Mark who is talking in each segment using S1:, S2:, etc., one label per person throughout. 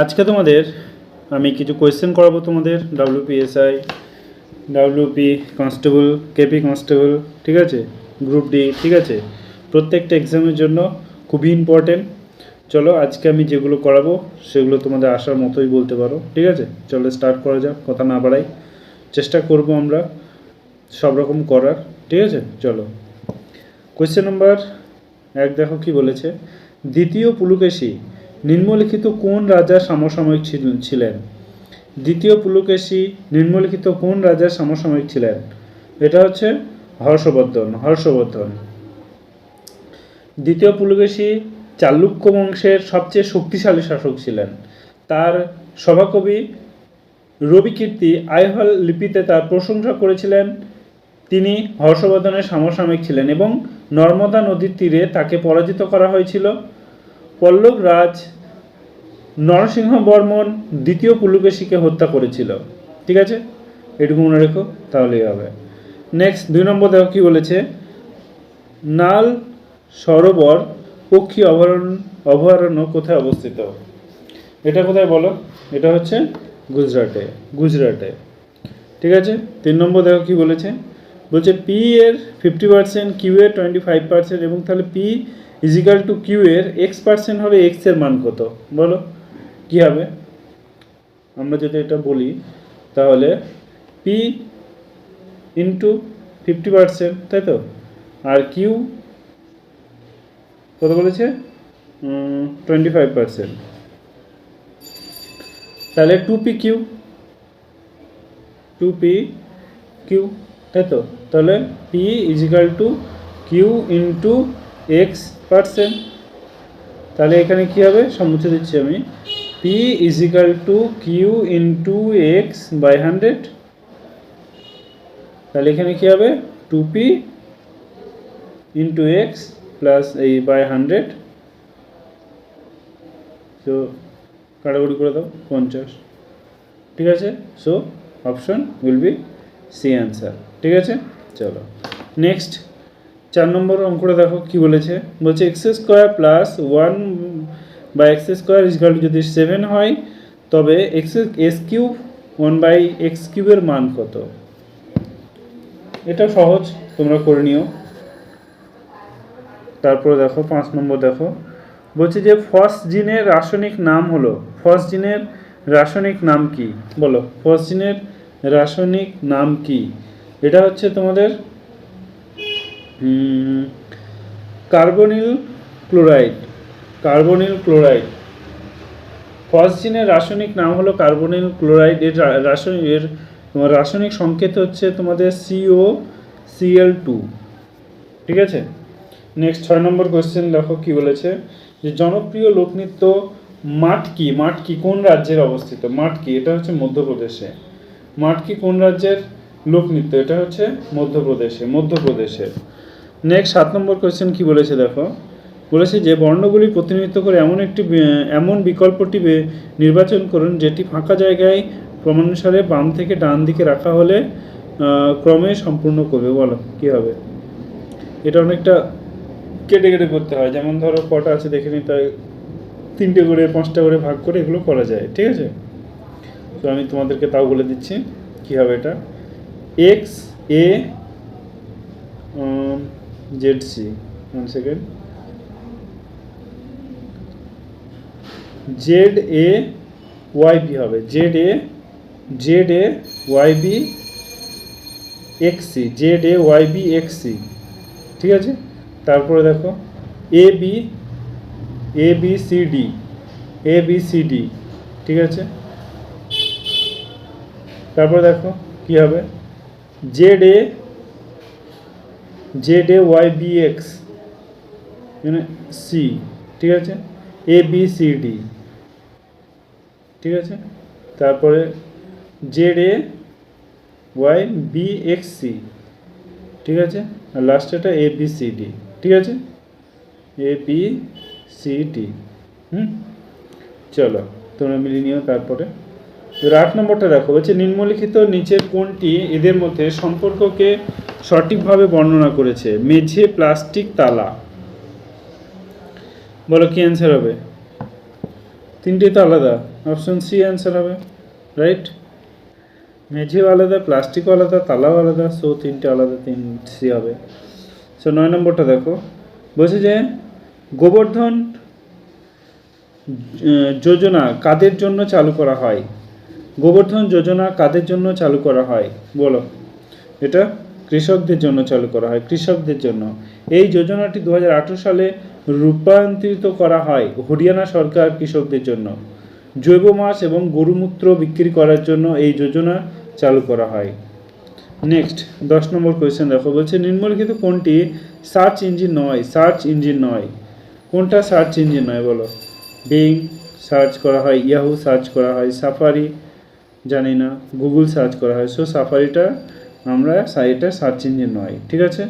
S1: আজকে তোমাদের আমি কিছু কোয়েশ্চেন করাবো তোমাদের WPSI WP constable KP constable ঠিক আছে? গ্রুপ ডি ঠিক আছে? প্রত্যেকটা এক্সামের জন্য খুবই ইম্পর্টেন্ট চলো আজকে আমি যেগুলো করাবো, সেগুলো তোমাদের আসার মতোই বলতে পারো, ঠিক আছে? চলো স্টার্ট করা যাক, কথা না বাড়াই। চেষ্টা করব আমরা সব রকম করার, ঠিক আছে? চলো। কোয়েশ্চেন নাম্বার এক দেখো কি বলেছে, দ্বিতীয় পুলকেশী নিম্নলিখিত কোন রাজার সমসাময়িক ছিল- ছিলেন? দ্বিতীয় পুলকেশী, নিম্নলিখিত কোন রাজার সমসাময়িক ছিলেন? এটা হচ্ছে হর্ষবর্ধন হর্ষবর্ধন। দ্বিতীয় পুলকেশী, চালুক্য বংশের সবচেয়ে শক্তিশালী শাসক ছিলেন। তার সভাকবি রবিকীর্তি আইহল লিপিতে তার প্রশংসা করেছিলেন। তিনি হর্ষবর্ধনের সমসাময়িক ছিলেন এবং নর্মদা নদীর তীরে তাকে পরাজিত করা হয়েছিল। পল্লব রাজ নরসিংহ বর্মন দ্বিতীয় পুলকেশীকে হত্যা করেছিল। ঠিক আছে? এটুকু মনে রেখো, তাহলেই হবে। নেক্সট দুই নম্বর দেখো কি বলেছে? নাল সরোবর পক্ষী অভয়ারণ্য অভয়ারণ্য কোথায় অবস্থিত? এটা কোথায় বলো? এটা হচ্ছে গুজরাটে গুজরাটে। ঠিক আছে? তিন নম্বর দেখো কি বলেছে? বলছে পি এর ফিফটি পার্সেন্ট কিউ এর টোয়েন্টি ফাইভ পার্সেন্ট এবং তাহলে P is equal to Q এর এক্স পার্সেন্ট হলে এক্সের মান কত? বলো, কী হবে? আমরা যদি এটা বলি, তাহলে পি ইন্টু ফিফটি পার্সেন্ট তাই তো? আর কিউ কত বলেছে? টোয়েন্টি ফাইভ পার্সেন্ট তাহলে two P Q two P Q তাই তো? তাহলে P is equal to Q into X percent. তাহলে এখানে কী হবে? সব মুছে দিচ্ছি আমি। P is is equal to Q into X by hundred তাহলে এখানে কী হবে? Two P into X plus এই বাই হান্ড্রেড তো কাটাকুটি করে দাও, পঞ্চাশ। ঠিক আছে? So option will be C answer ঠিক আছে? চলো। নেক্সট চার নম্বর অঙ্কটা দেখো কি বলেছে? বলছে এক্স স্কোয়ার প্লাস ওয়ান বা এক্স স্কোয়ার ইজকাল যদি সেভেন হয়, তবে X S cube one by X কিউবের মান কত? এটা সহজ, তোমরা করে নিও। তারপরে দেখো, পাঁচ নম্বর দেখো। বলছে যে ফসজিনের রাসায়নিক নাম হলো ফসজিনের রাসায়নিক নাম কি? বলো ফসজিনের রাসায়নিক নাম কি? এটা হচ্ছে তোমাদের কার্বনিল ক্লোরাইড কার্বনিল ক্লোরাইড। ফসজিনের রাসায়নিক নাম হলো কার্বনিল ক্লোরাইড। এর রাসায়নিক এর রাসায়নিক সংকেত হচ্ছে তোমাদের সিও সিএল টু ঠিক আছে? নেক্সট ছয় নম্বর কোয়েশ্চেন দেখো কি বলেছে? যে জনপ্রিয় লোকনৃত্য মাটকি মাটকি কোন রাজ্যের অবস্থিত? মাটকি, এটা হচ্ছে মধ্যপ্রদেশে। মাটকি কোন রাজ্যের লোকনৃত্য? এটা হচ্ছে মধ্যপ্রদেশে, মধ্যপ্রদেশের। নেক্সট সাত নম্বর কোয়েশ্চেন কি বলেছে দেখো? বলেছে যে, বর্ণগুলি প্রতিনিধিত্ব করে এমন একটি এমন বিকল্পটি নির্বাচন করুন যেটি ফাঁকা জায়গায় ক্রমানুসারে বাম থেকে ডান দিকে রাখা হলে ক্রমে সম্পূর্ণ করবে। বলো, কী হবে? এটা অনেকটা কেটে কেটে করতে হয়। যেমন ধরো, কটা আছে দেখে নিতে তাই তিনটে করে, পাঁচটা করে ভাগ করে এগুলো করা যায়, ঠিক আছে? তো আমি তোমাদেরকে তাও বলে দিচ্ছি, কী হবে এটা? X A Z C one second Z A Y B হবে, Z A Z A Y B X Z A Y B X ঠিক আছে? তারপরে দেখো, A B A B C D, A B C D, ঠিক আছে? তারপরে দেখো, কি হবে? Z A Z A Y B X C ঠিক আছে? এ বি সি ডি ঠিক আছে? তারপরে Z A Y B X C ঠিক আছে? আর লাস্টেটা এ বি সি ডি ঠিক আছে? এ বি সি ডি হুম? চলো, তোমরা মিলিয়ে নিও, তারপরে এবার আট নম্বরটা দেখো, বলছে, নিম্নলিখিত নিচের কোনটি এদের মধ্যে সম্পর্ককে সঠিকভাবে বর্ণনা করেছে? মেঝে, প্লাস্টিক, তালা। বলো, কি অ্যান্সার হবে? তিনটে তো আলাদা অপশন সি অ্যান্সার হবে রাইট মেঝেও আলাদা, প্লাস্টিকও আলাদা, তালাও আলাদা সো তিনটে আলাদা, তিন সি হবে। সো নয় নম্বরটা দেখো, বলছে যে, গোবর্ধন যোজনা কাদের জন্য চালু করা হয়? গোবর্ধন যোজনা কাদের জন্য চালু করা হয়? বলো। এটা কৃষকদের জন্য চালু করা হয়, কৃষকদের জন্য। এই যোজনাটি দু হাজার আঠেরো সালে রূপান্তরিত করা হয় হরিয়ানা সরকার কৃষকদের জন্য। জৈব মাছ এবং গরুমূত্র বিক্রি করার জন্য এই যোজনা চালু করা হয়। নেক্সট দশ নম্বর কোয়েশ্চেন দেখো। বলছে, নিম্নলিখিত কোনটি? সার্চ ইঞ্জিন নয়, সার্চ ইঞ্জিন নয়। কোনটা সার্চ ইঞ্জিন নয় বলো। বিং সার্চ করা হয় ইয়াহু সার্চ করা হয় সাফারি জানি না গুগল সার্চ করা হয়। সো সাফারিটা আমরা এটা সার্চ ইঞ্জিন নয়, ঠিক আছে?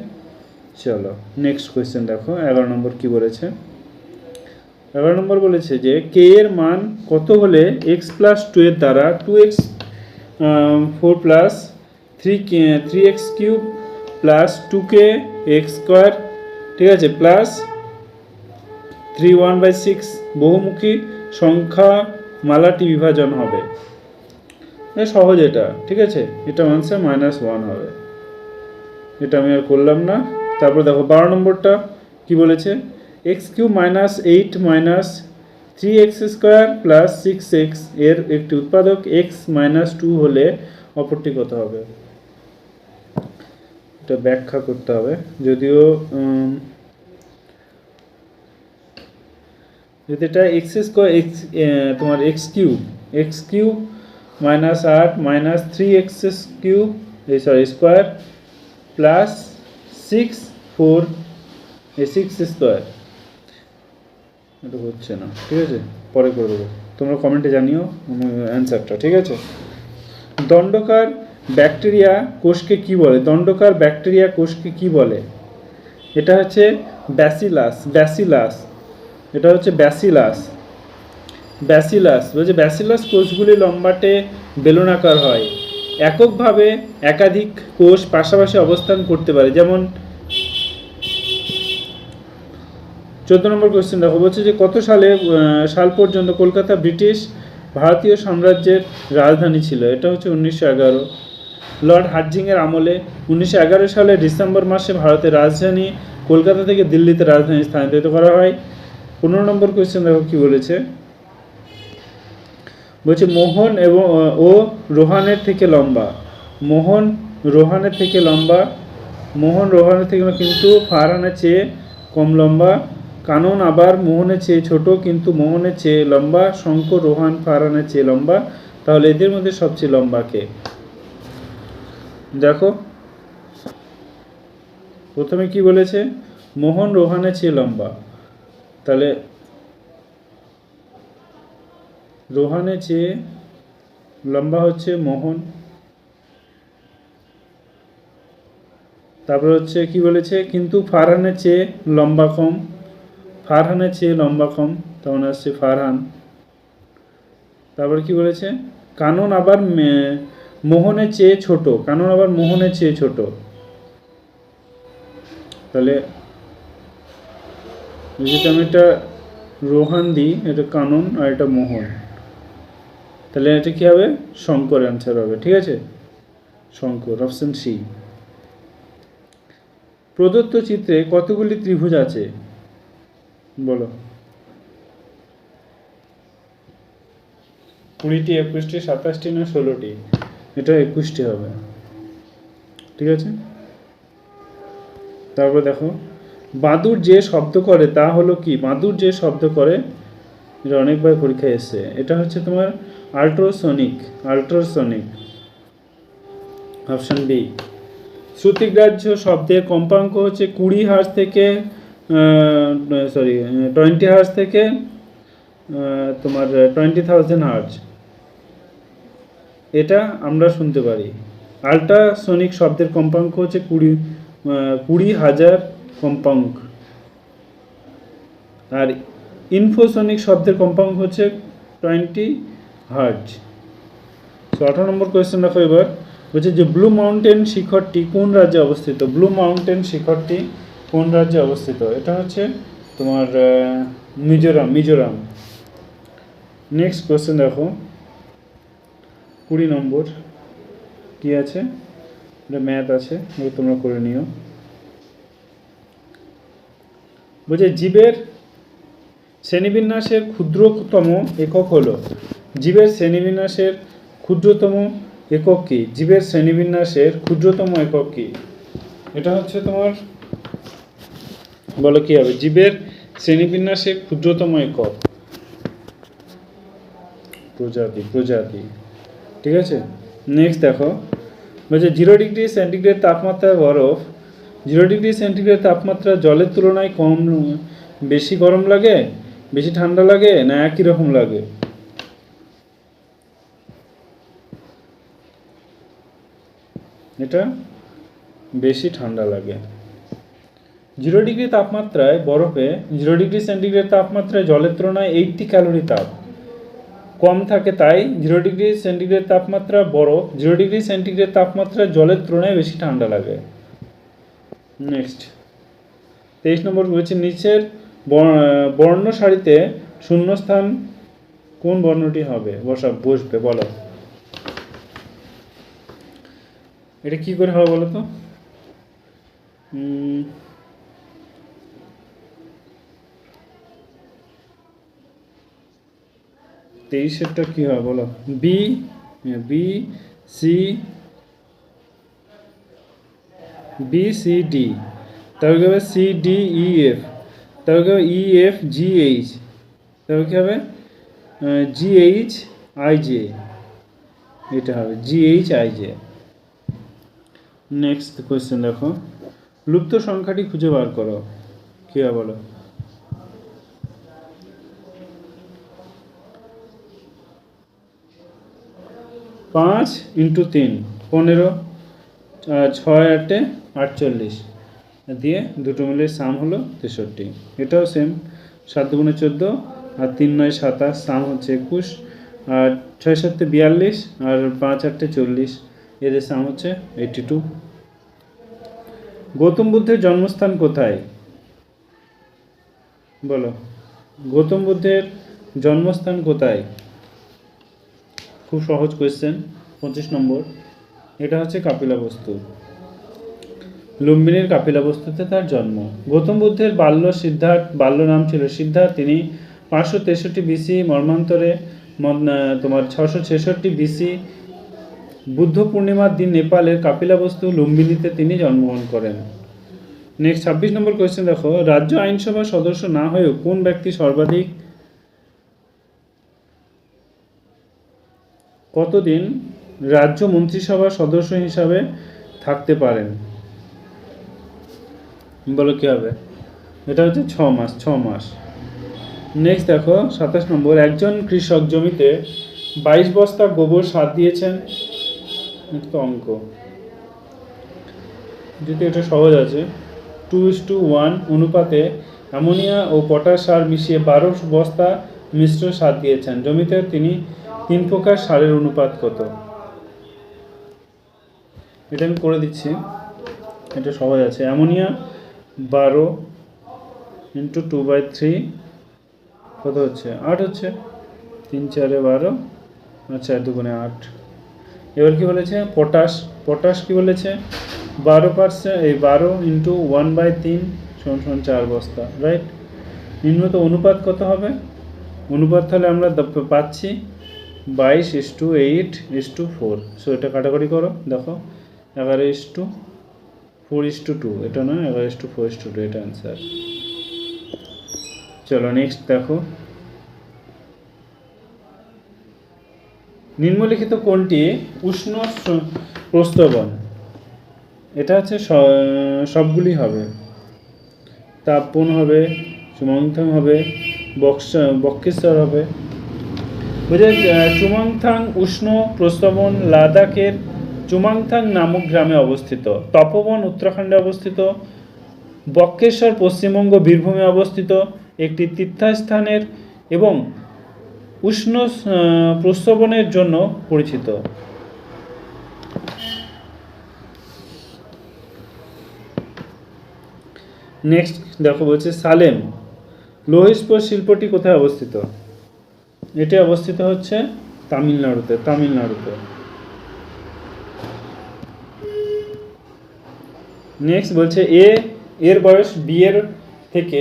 S1: চলো নেক্সট কোয়েশ্চেন দেখো, এগারো নম্বর কি বলেছে? এগারো নম্বর বলেছে যে কে এর মান কত হলে এক্স প্লাস টু এর দ্বারা two X four plus three three X cube plus two কে এক্স স্কোয়ার ঠিক আছে? Plus three one by six বহুমুখী সংখ্যা মালাটি বিভাজন হবে। এ সহজ এটা, ঠিক আছে? এটা আনসার মাইনাস ওয়ান হবে। এটা আমি আর করলাম না। তারপর দেখো, বারো নম্বরটা কি বলেছে? X Q minus eight minus three X square plus six এক্সের একটি উৎপাদক এক্স মাইনাস টু হলে অপরটি কত হবে? এটা ব্যাখ্যা করতে হবে। যদিও যদি এটা এক্স স্কোয়ার এক্স তোমার X cube X cube minus আট minus three X cube sorry square plus six four six square এটা হচ্ছে না, ঠিক আছে? পরে করে দেবো। তোমরা কমেন্টে জানিও অ্যান্সারটা ঠিক আছে? দণ্ডকার ব্যাকটেরিয়া কোষকে কি বলে? দণ্ডকার ব্যাকটেরিয়া কোষকে কি বলে? এটা হচ্ছে ব্যাসিলাস ব্যাসিলাস। এটা হচ্ছে ব্যাসিলাস। ব্যাসিলাস। বলছে ব্যাসিলাস কোষগুলি লম্বাটে বেলুনাকার হয়। এককভাবে একাধিক কোষ পাশাপাশি অবস্থান করতে পারে। যেমন, চোদ্দ নম্বর কোশ্চেন দেখো। বলছে যে, কত সালে সাল পর্যন্ত কলকাতা, ব্রিটিশ, ভারতীয় সাম্রাজ্যের রাজধানী ছিল? এটা হচ্ছে উনিশশো এগারো। লর্ড হার্জিংয়ের আমলে উনিশশো এগারো সালে ডিসেম্বর মাসে ভারতের রাজধানী কলকাতা থেকে দিল্লিতে রাজধানী স্থানান্তরিত করা হয়। পনেরো নম্বর কোয়েশ্চেন দেখো কি বলেছে? বলছে, মোহন এবং, ও রোহানের থেকে লম্বা। মোহন রোহানের থেকে লম্বা? মোহন রোহানের থেকে কিন্তু ফারহানের চেয়ে কম লম্বা। কানন আবার মোহনের চেয়ে ছোট, কিন্তু মোহনের চেয়ে লম্বা। শঙ্কর রোহান ফারহানের চেয়ে লম্বা? তাহলে এদের মধ্যে সবচেয়ে লম্বা কে? দেখো। প্রথমে কি বলেছে? মোহন রোহানের চেয়ে লম্বা। তাহলে রোহানের চেয়ে লম্বা হচ্ছে মোহন। তারপর হচ্ছে কি বলেছে? কিন্তু ফারহানের চেয়ে লম্বা কম। ফারহানের চেয়ে লম্বা কম, তখন আসছে ফারহান। তারপর কি বলেছে? কানন আবার মোহনের চেয়ে ছোট। কানন আবার মোহনের চেয়ে ছোট। তাহলে যদি আমি এটা রোহান দিই, এটা কানন আর এটা মোহন। তাহলে এটা কি হবে? শঙ্কর অ্যান্সার হবে, ঠিক আছে? শঙ্কর অপশন সি প্রদত্ত চিত্রে কতগুলি ত্রিভুজ আছে? বলো। কুড়িটি, একুশটি, সাতাশটি না ষোলোটি? এটা একুশটি হবে। ঠিক আছে? তারপর দেখো বাদুর যে শব্দ করে তা হলো কি? বাদুর যে শব্দ করে, এটা অনেকবার পরীক্ষায় এসছে। এটা হচ্ছে তোমার আল্ট্রাসনিক আল্ট্রাসনিক অপশন বি শ্রুতিগ্রাহ্য শব্দের কম্পাঙ্ক হচ্ছে কুড়ি হার্স থেকে সরি টোয়েন্টি হার্স থেকে তোমার টোয়েন্টি থাউজেন্ড হার্জ। এটা আমরা শুনতে পারি। আল্ট্রাসনিক শব্দের কম্পাঙ্ক হচ্ছে কুড়ি কুড়ি হাজার কম্পাঙ্ক। আর ইনফোসনিক শব্দের কম্পাঙ্ক হচ্ছে টোয়েন্টি হার্জ তো আঠারো নম্বর কোয়েশ্চেন দেখো এবার। বলছে যে ব্লু মাউন্টেন শিখরটি কোন রাজ্যে অবস্থিত? ব্লু মাউন্টেন শিখরটি কোন রাজ্যে অবস্থিত? এটা হচ্ছে তোমার মিজোরাম মিজোরাম। নেক্সট কোশ্চেন দেখো। কুড়ি নম্বর। কি আছে? এটা ম্যাথ আছে তোমরা করে নিও। বলছে, জীবের শ্রেণীবিন্যাসের ক্ষুদ্রতম একক হলো জীবের শ্রেণীবিন্যাসের ক্ষুদ্রতম একক কি? জীবের শ্রেণীবিন্যাসের ক্ষুদ্রতম একক কি? এটা হচ্ছে তোমার বলো কি হবে? জীবের শ্রেণীবিন্যাসের ক্ষুদ্রতম একক। প্রজাতি প্রজাতি। ঠিক আছে? নেক্সট দেখো। বলছে জিরো ডিগ্রি সেন্টিগ্রেড তাপমাত্রায় বরফ। জিরো ডিগ্রি সেন্টিগ্রেড তাপমাত্রা জলের তুলনায় কম, বেশি গরম লাগে, বেশি ঠান্ডা লাগে, না একই রকম লাগে? এটা বেশি ঠান্ডা লাগে। জিরো ডিগ্রি তাপমাত্রায় বরফে জিরো ডিগ্রি সেন্টিগ্রেড তাপমাত্রায় জলের তুলনায় এইটটি ক্যালোরি তাপ। কম থাকে তাই জিরো ডিগ্রি সেন্টিগ্রেড তাপমাত্রা বরফ জিরো ডিগ্রি সেন্টিগ্রেড তাপমাত্রা জলের তুলনায় বেশি ঠান্ডা লাগে। নেক্সট তেইশ নম্বর বলছে নিচের বর্ণ সারিতে শূন্যস্থান কোন বর্ণটি হবে? বসা বসবে, বলো। এটা কি করে হবে বলো তো? তেইশেরটা কি হয় বলো? B B C B C D তারপর কি হবে? সি ডি ই এফ তারপর কি হবে? ই এফ জি এইচ তারপর কি হবে? জি এইচ আই জে এটা হবে। G H I J next question দেখো। লুপ্ত সংখ্যাটি খুঁজে বার করো। কি বলো? পাঁচ ইন্টু তিন, পনেরো ছয়, আটে আটচল্লিশ। দিয়ে দুটো মিলে সাম হলো তেষট্টি। এটাও সেম সাত দুগুণে চোদ্দ, আর তিন নয় সাতাশ সাম হচ্ছে একুশ। আর ছয় সাতে বিয়াল্লিশ, আর পাঁচ আটটে চল্লিশ। এদের সাম হচ্ছে এইটি টু গৌতম বুদ্ধের জন্মস্থান কোথায়? বলো। গৌতম বুদ্ধের জন্মস্থান কোথায়? খুব সহজ কোয়েশ্চেন পঁচিশ নম্বর। এটা হচ্ছে কাপিলাবস্তু লুম্বিনীর কাপিলাবস্তুতে তার জন্ম। গৌতম বুদ্ধের বাল্য সিদ্ধার্থ, বাল্য নাম ছিল সিদ্ধার্থ। তিনি পাঁচশো তেষট্টি বিসি মর্মান্তরে তোমার ছশো ছেষট্টি বিসি বুদ্ধ পূর্ণিমার দিন নেপালের কাপিলাবস্তু লুম্বিনীতে তিনি জন্মগ্রহণ করেন। নেক্সট ছাব্বিশ নম্বর কোয়েশ্চেন দেখো। রাজ্য আইনসভার সদস্য না হয়েও কোন ব্যক্তি সর্বাধিক কতদিন রাজ্য মন্ত্রিসভার সদস্য হিসাবে থাকতে পারেন? বলো কি হবে? এটা হচ্ছে ছ মাস ছ মাস। নেক্সট দেখো, সাতাশ নম্বর। একজন কৃষক জমিতে বাইশ বস্তা গোবর সার দিয়েছেন। এটা তো অঙ্ক। যদি এটা সহজ আছে। টু ইস টু ওয়ান অনুপাতে অ্যামোনিয়া ও পটাশ সার মিশিয়ে বারো বস্তা মিশ্র সার দিয়েছেন। জমিতে তিনি তিন প্রকার সারের অনুপাত কত? এটা আমি করে দিচ্ছি। এটা সহজ আছে। অ্যামোনিয়া বারো ইন্টু টু বাই থ্রি কত হচ্ছে? আট হচ্ছে। তিন চারে বারো। আর চার দুগুণে আট। এবার কি বলেছে? পটাশ। পটাশ কি বলেছে? বারো পার্সেন্ট এই বারো ইন্টু ওয়ান বাই তিন সমান সমান চার বস্তা রাইট নিম্নত অনুপাত কত হবে? অনুপাত তাহলে আমরা পাচ্ছি বাইশ is to eight is to four so এটা কাটাকাটি করো, দেখো। এগারো is to four is to two two না এগারো is to four is to two two answer চলো নেক্সট দেখো। নিম্নলিখিত কোনটি? উষ্ণ প্রস্তবন। এটা হচ্ছে সবগুলি হবে। তাপন হবে চুমংথাং হবে, বক্স বক্রেশ্বর হবে। বুঝে চুমংথাং উষ্ণ প্রস্তবন লাদাখের চুমাংথাং নামক গ্রামে অবস্থিত। তপবন উত্তরাখণ্ডে অবস্থিত। বক্রেশ্বর পশ্চিমবঙ্গ বীরভূমে অবস্থিত। একটি তীর্থস্থানের এবং উষ্ণ প্রস্রবণের জন্য পরিচিত। নেক্সট দেখো বলছে সালেম লৌহ শিল্পটি কোথায় অবস্থিত? এটি অবস্থিত হচ্ছে তামিলনাড়ুতে তামিলনাড়ুতে। নেক্সট বলছে এ, এর বয়স বিয়ের থেকে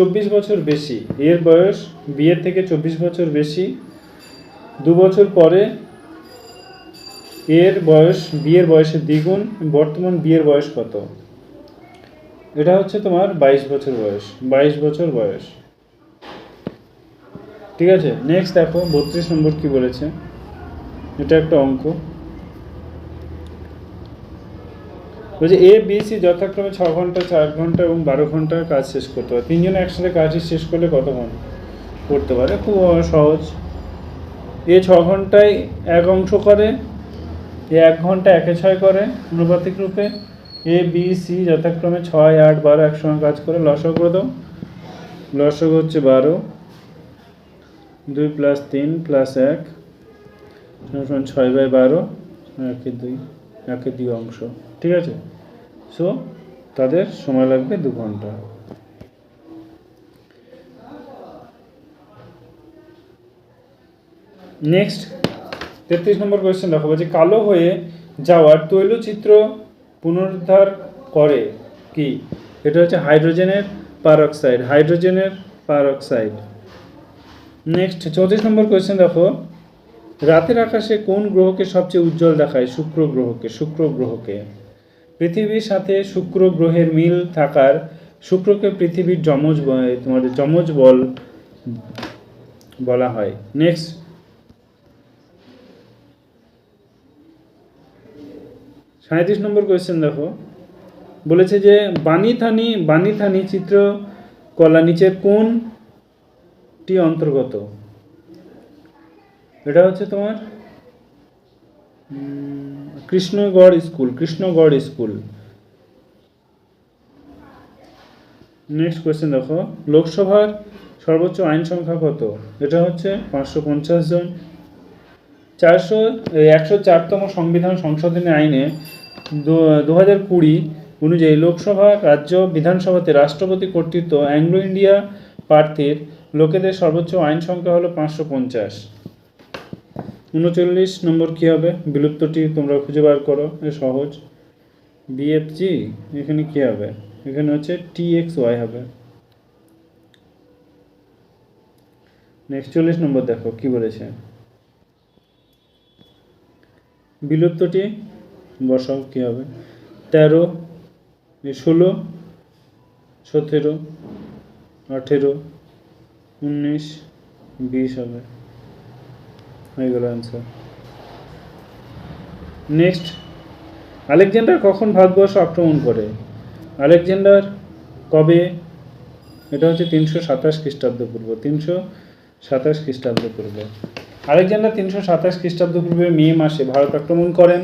S1: চব্বিশ বছর বেশি। এর বয়স বিয়ের থেকে চব্বিশ বছর বেশি। দু বছর পরে এর বয়স, বিয়ের বয়সের দ্বিগুণ, বর্তমান বিয়ের বয়স কত? এটা হচ্ছে তোমার বাইশ বছর বয়স, বাইশ বছর বয়স। ঠিক আছে? নেক্সট দেখো, বত্রিশ নম্বর কি বলেছে? এটা একটা অঙ্ক। বলছে এ বি সি যথাক্রমে ছ ঘণ্টা, চার ঘণ্টা এবং বারো ঘণ্টার কাজ শেষ করতে পারে। তিনজনে একসাথে কাজটি শেষ করলে কতক্ষণ করতে পারে? খুব সহজ। এ ছ ঘন্টায় এক অংশ করে, এ এক ঘণ্টা একে ছয় করে অনুপাতিক রূপে। এ বি সি যথাক্রমে ছয়, আট, বারো একসঙ্গে কাজ করে লসক করে দাও। লসক হচ্ছে বারো। দুই প্লাস তিন প্লাস এক সমান ছয় বাই বারো একে দুই একে দুই অংশ। ঠিক আছে? সো তাদের সময় লাগবে দু ঘণ্টা। নেক্সট তেত্রিশ নম্বর কোয়েশ্চেন দেখো যে কালো হয়ে যাওয়ার তৈলচিত্র পুনরুদ্ধার করে কি? এটা হচ্ছে হাইড্রোজেনের পারঅক্সাইড হাইড্রোজেনের পারঅক্সাইড নেক্সট চৌত্রিশ নম্বর কোয়েশ্চেন দেখো, রাতের আকাশে কোন গ্রহকে সবচেয়ে উজ্জ্বল দেখায়? শুক্র গ্রহকে শুক্র গ্রহকে। পৃথিবীর সাথে শুক্র গ্রহের মিল থাকার, শুক্রকে পৃথিবীর যমজ তোমাদের যমজ বল বলা হয়। নেক্সট সাঁত্রিশ নম্বর কোয়েশ্চেন দেখো। বলেছে যে বাণী থানি বাণী থানি চিত্র কলা নিচের কোনটি অন্তর্গত? এটা হচ্ছে তোমার Krishnagarh school Krishnagarh school. Next question দেখো। লোকসভার সর্বোচ্চ আইন সংখ্যা কত? এটা হচ্ছে পাঁচশো পঞ্চাশ জন। চারশো একশো চারতম সংবিধান সংশোধনী আইনে দু হাজার কুড়ি অনুযায়ী লোকসভা, রাজ্য, বিধানসভাতে রাষ্ট্রপতি কর্তৃত্ব অ্যাংলো ইন্ডিয়া প্রার্থীর লোকেদের সর্বোচ্চ আইন সংখ্যা হলো পাঁচশো পঞ্চাশ। উনচল্লিশ নম্বর কী হবে? বিলুপ্তটি তোমরা খুঁজে বার করো, এ সহজ। বিএফজি এখানে কী হবে? এখানে হচ্ছে টি এক্স ওয়াই হবে। নেক্সট চল্লিশ নম্বর দেখো, কি বলেছে? বিলুপ্তটি বসাও, কী হবে? তেরো ষোলো, সতেরো, আঠেরো, উনিশ, বিশ হবে। হয়ে গেল অ্যান্সার নেক্সট আলেকজান্ডার কখন ভারতবর্ষ আক্রমণ করে? আলেকজান্ডার কবে? এটা হচ্ছে তিনশো সাতাশ খ্রিস্টাব্দ পূর্ব, তিনশো সাতাশ খ্রিস্টাব্দ পূর্ব। আলেকজান্ডার তিনশো সাতাশ খ্রিস্টাব্দ পূর্বে মে মাসে ভারত আক্রমণ করেন।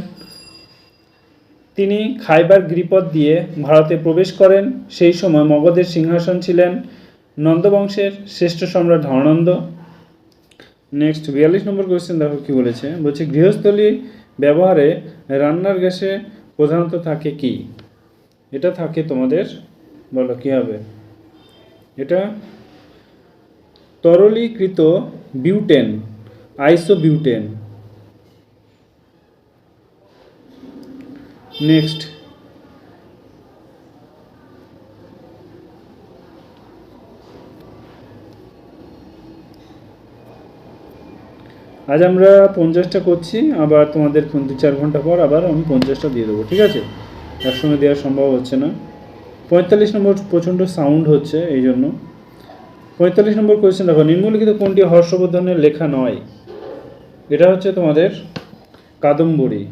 S1: তিনি খাইবার গিরিপথ দিয়ে ভারতে প্রবেশ করেন। সেই সময় মগধের সিংহাসন ছিলেন নন্দবংশের শ্রেষ্ঠ সম্রাট ধর্ণন্দ নেক্সট বিয়াল্লিশ নম্বর কোয়েশ্চেন দেখো কি বলেছে। বলছে, গৃহস্থলী ব্যবহারে রান্নার গ্যাসে প্রধানত থাকে কি? এটা থাকে তোমাদের, বলো কী হবে? এটা তরলীকৃত বিউটেন আইসো বিউটেন নেক্সট আজ আমরা পঞ্চাশটা করছি, আবার তোমাদের দু চার ঘণ্টা পর আবার আমি পঞ্চাশটা দিয়ে দেবো, ঠিক আছে? একসঙ্গে দেওয়া সম্ভব হচ্ছে না। পঁয়তাল্লিশ নম্বর প্রচণ্ড সাউন্ড হচ্ছে এই জন্য পঁয়তাল্লিশ নম্বর কোয়েশ্চেন দেখো, নিম্নলিখিত কোনটি হর্ষবর্ধনের লেখা নয়? এটা হচ্ছে তোমাদের কাদম্বরী।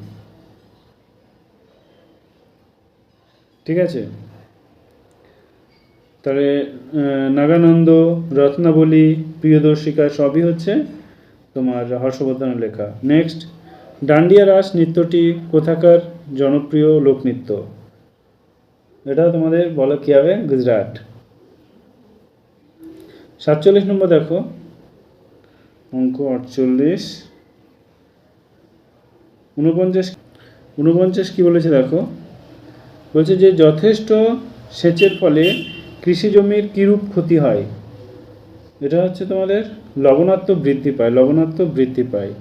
S1: ঠিক আছে? তাহলে নাগানন্দ, রত্নাবলী, প্রিয়দর্শিকা সবই হচ্ছে তোমার হর্ষবর্ধনের লেখা। নেক্সট ডান্ডিয়া রাস নৃত্যটি কোথাকার জনপ্রিয় লোকনৃত্য? এটা তোমাদের বলো কী হবে? গুজরাট। সাতচল্লিশ নম্বর দেখো। অঙ্ক আটচল্লিশ। উনপঞ্চাশ উনপঞ্চাশ কী বলেছে দেখো? বলছে যে যথেষ্ট সেচের ফলে কৃষি জমির কীরূপ ক্ষতি হয়? এটা হচ্ছে তোমাদের লবণাত্ম বৃদ্ধি পায়, লবণাত্ম বৃদ্ধি পায়।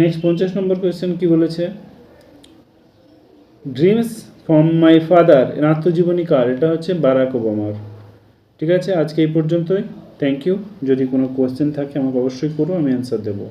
S1: নেক্সট পঞ্চাশ নম্বর কোয়েশ্চেন কি বলেছে? ড্রিমস ফ্রম মাই ফাদার এর আত্মজীবনী কার? এটা হচ্ছে বারাক ওবামার ঠিক আছে? আজকে এই পর্যন্তই। থ্যাংক ইউ যদি কোনো কোয়েশ্চেন থাকে, আমাকে অবশ্যই করো, আমি অ্যান্সার দেবো।